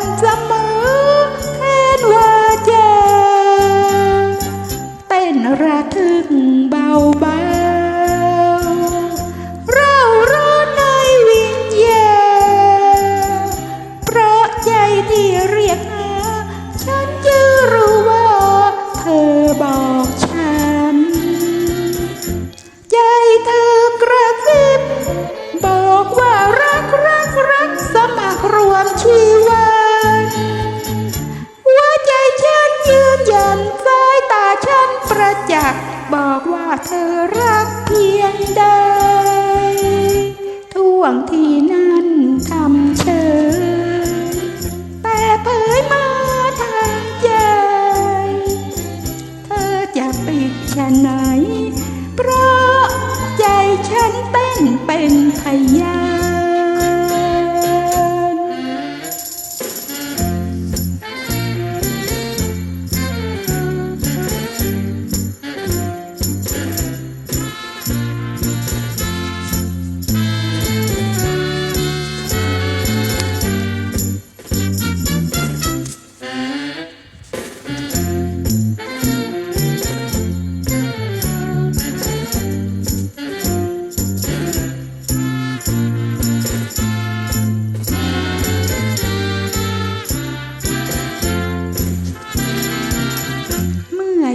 Sometimes. ากบอกว่าเธอรักเพียงเดิ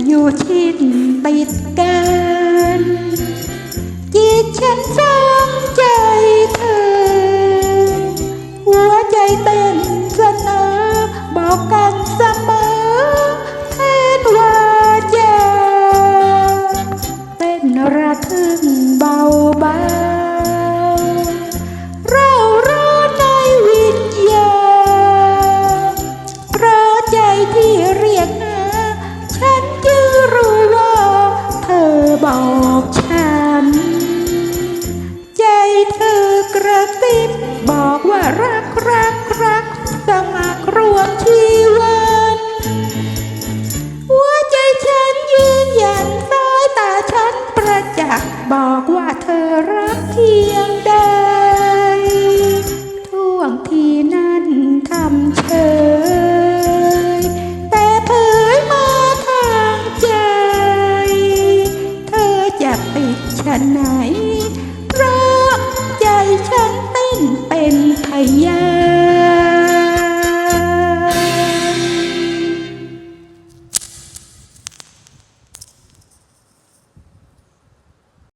อยู่ที่ติดกันจิตฉันฟังใจเธอ หัวใจเต้นสนอบอกกันเสมอแทนว่าจะเป็นระทึกเบา บอกฉัน ใจเธอกระติบบอกว่ารักรักรักสมัครรวมชีวันหัวใจฉันยืนยันสายตาฉันประจักษ์บอกว่าเธอรักเพียงใด